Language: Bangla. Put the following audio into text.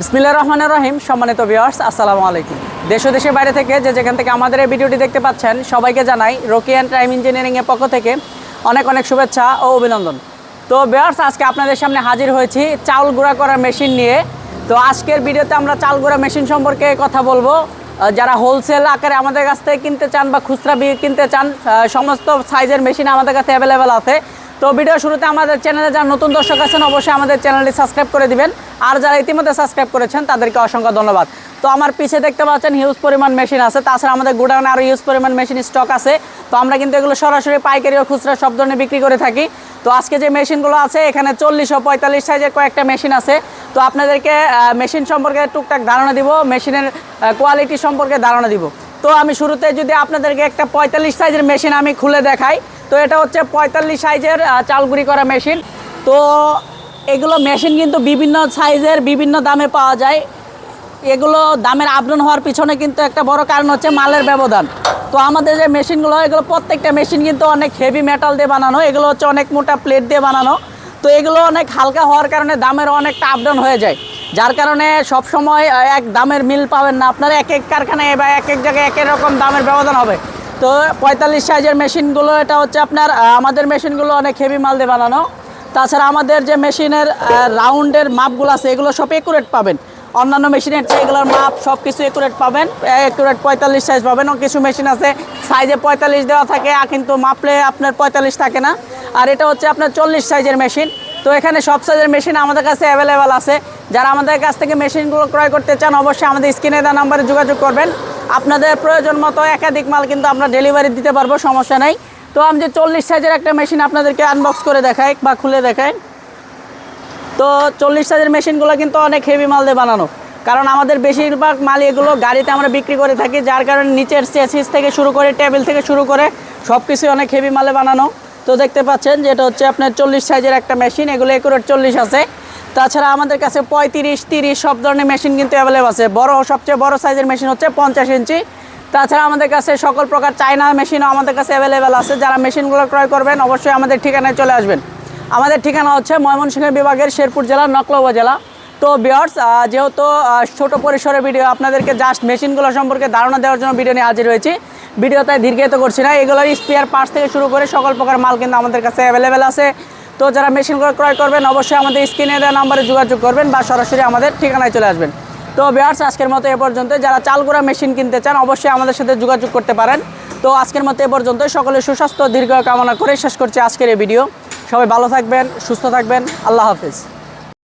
বিসমিল্লা রহমান রহিম, সম্মানিত ভিউয়ার্স আসসালামু আলাইকুম। দেশ দেশের বাইরে থেকে যে যেখান থেকে আমাদের এই ভিডিওটি দেখতে পাচ্ছেন, সবাইকে জানাই রকি অ্যান্ড টাইম ইঞ্জিনিয়ারিংয়ের পক্ষ থেকে অনেক অনেক শুভেচ্ছা ও অভিনন্দন। তো ভিউয়ার্স আজকে আপনাদের সামনে হাজির হয়েছি চাউল গুঁড়া করার মেশিন নিয়ে। তো আজকের ভিডিওতে আমরা চাল গুঁড়া মেশিন সম্পর্কে কথা বলব। যারা হোলসেল আকারে আমাদের কাছ থেকে কিনতে চান বা খুচরা কিনতে চান সমস্ত সাইজের মেশিন আমাদের কাছে অ্যাভেলেবেল আছে। তো ভিডিও শুরুতে আমাদের চ্যানেলে যারা নতুন দর্শক আছেন, অবশ্যই আমাদের চ্যানেলটি সাবস্ক্রাইব করে দিবেন। আর যারা ইতিমধ্যে সাবস্ক্রাইব করেছেন, তাদেরকে অসংখ্য ধন্যবাদ। তো আমার পিছে দেখতে পাচ্ছেন হিউজ পরিমাণ মেশিন আছে। তাছাড়া আমাদের গোডাউনে আরও হিউজ পরিমাণ মেশিন স্টক আছে। তো আমরা কিন্তু এগুলো সরাসরি পাইকারি ও খুচরা সব ধরনের বিক্রি করে থাকি। তো আজকে যে মেশিনগুলো আছে, এখানে চল্লিশ ও পঁয়তাল্লিশ সাইজের কয়েকটা মেশিন আছে। তো আপনাদেরকে মেশিন সম্পর্কে টুকটাক ধারণা দিব মেশিনের কোয়ালিটি সম্পর্কে ধারণা দিব। তো আমি শুরুতে যদি আপনাদেরকে একটা পঁয়তাল্লিশ সাইজের মেশিন আমি খুলে দেখাই তো এটা হচ্ছে পঁয়তাল্লিশ সাইজের চালগুড়ি করা মেশিন। তো এগুলো মেশিন কিন্তু বিভিন্ন সাইজের, বিভিন্ন দামে পাওয়া যায়। এগুলো দামের আপডাউন হওয়ার পিছনে কিন্তু একটা বড় কারণ হচ্ছে মালের ব্যবধান। তো আমাদের যে মেশিনগুলো, এগুলো প্রত্যেকটা মেশিন কিন্তু অনেক হেভি মেটাল দিয়ে বানানো। এগুলো হচ্ছে অনেক মোটা প্লেট দিয়ে বানানো। তো এগুলো অনেক হালকা হওয়ার কারণে দামের অনেকটা আপডাউন হয়ে যায়। যার কারণে সব সময় এক দামের মিল পাবেন না আপনারা। এক এক কারখানায় বা এক এক জায়গায় এক এক রকম দামের ব্যবধান হবে। তো পঁয়তাল্লিশ সাইজের মেশিনগুলো, এটা হচ্ছে আপনার আমাদের মেশিনগুলো অনেক হেভি মাল দিয়ে বানানো। তাছাড়া আমাদের যে মেশিনের রাউন্ডের মাপগুলো আছে, এগুলো সব একুরেট পাবেন। অন্যান্য মেশিনের চেয়ে এগুলোর মাপ সব কিছু একুরেট পাবেন একুরেট পঁয়তাল্লিশ সাইজ পাবেন। কিছু মেশিন আছে সাইজে পঁয়তাল্লিশ দেওয়া থাকে কিন্তু মাপলে আপনার পঁয়তাল্লিশ থাকে না। আর এটা হচ্ছে আপনার চল্লিশ সাইজের মেশিন। তো এখানে সব সাইজের মেশিন আমাদের কাছে অ্যাভেলেবেল আছে। যারা আমাদের কাছ থেকে মেশিনগুলো ক্রয় করতে চান, অবশ্যই আমাদের স্ক্রিনে দেওয়া নাম্বারে যোগাযোগ করবেন। আপনাদের প্রয়োজন মতো একাধিক মাল কিন্তু আমরা ডেলিভারি দিতে পারব, সমস্যা নেই। তো আমি যে চল্লিশ সাইজের একটা মেশিন আপনাদেরকে আনবক্স করে দেখাই বা খুলে দেখাই। তো চল্লিশ সাইজের মেশিনগুলো কিন্তু অনেক হেভি মাল দিয়ে বানানো। কারণ আমাদের বেশিরভাগ মাল এগুলো গাড়িতে আমরা বিক্রি করে থাকি, যার কারণে নিচের চেসিস থেকে শুরু করে টেবিল থেকে শুরু করে সব কিছুই অনেক হেভি মালে বানানো। তো দেখতে পাচ্ছেন যে এটা হচ্ছে আপনার চল্লিশ সাইজের একটা মেশিন এগুলো একুরেট চল্লিশ আছে। তাছাড়া আমাদের কাছে পঁয়ত্রিশ, তিরিশ সব ধরনের মেশিন কিন্তু অ্যাভেলেবল আছে। বড়, সবচেয়ে বড় সাইজের মেশিন হচ্ছে পঞ্চাশ ইঞ্চি। তাছাড়া আমাদের কাছে সকল প্রকার চায়না মেশিনও আমাদের কাছে অ্যাভেলেবেল আছে। যারা মেশিনগুলো ক্রয় করবেন, অবশ্যই আমাদের ঠিকানায় চলে আসবেন। আমাদের ঠিকানা হচ্ছে ময়মনসিংহ বিভাগের শেরপুর জেলা, নকলা উপজেলা। তো বিয়ার্স যেহেতু ছোট পরিসরের ভিডিও আপনাদেরকে জাস্ট মেশিনগুলো সম্পর্কে ধারণা দেওয়ার জন্য ভিডিও নিয়ে হাজির হয়েছি। ভিডিও তাই দীর্ঘায়িত করছি না। এগুলোর স্পেয়ার পার্টস থেকে শুরু করে সকল প্রকার মাল কিন্তু আমাদের কাছে অ্যাভেলেবেল আছে। তো যারা মেশিন ক্রয় করবেন, অবশ্যই আমাদের স্ক্রিনে দেওয়া নাম্বারে যোগাযোগ করবেন বা সরাসরি আমাদের ঠিকানায় চলে আসবেন। তো বিয়ার্স আজকের মতো এ পর্যন্ত। যারা চালগুড়া মেশিন কিনতে চান, অবশ্যই আমাদের সাথে যোগাযোগ করতে পারেন। তো আজকের মতো এ পর্যন্ত সকলে সুস্বাস্থ্য, দীর্ঘ কামনা করে শেষ করছি আজকের এই ভিডিও সবাই ভালো থাকবেন, সুস্থ থাকবেন। আল্লাহ হাফিজ।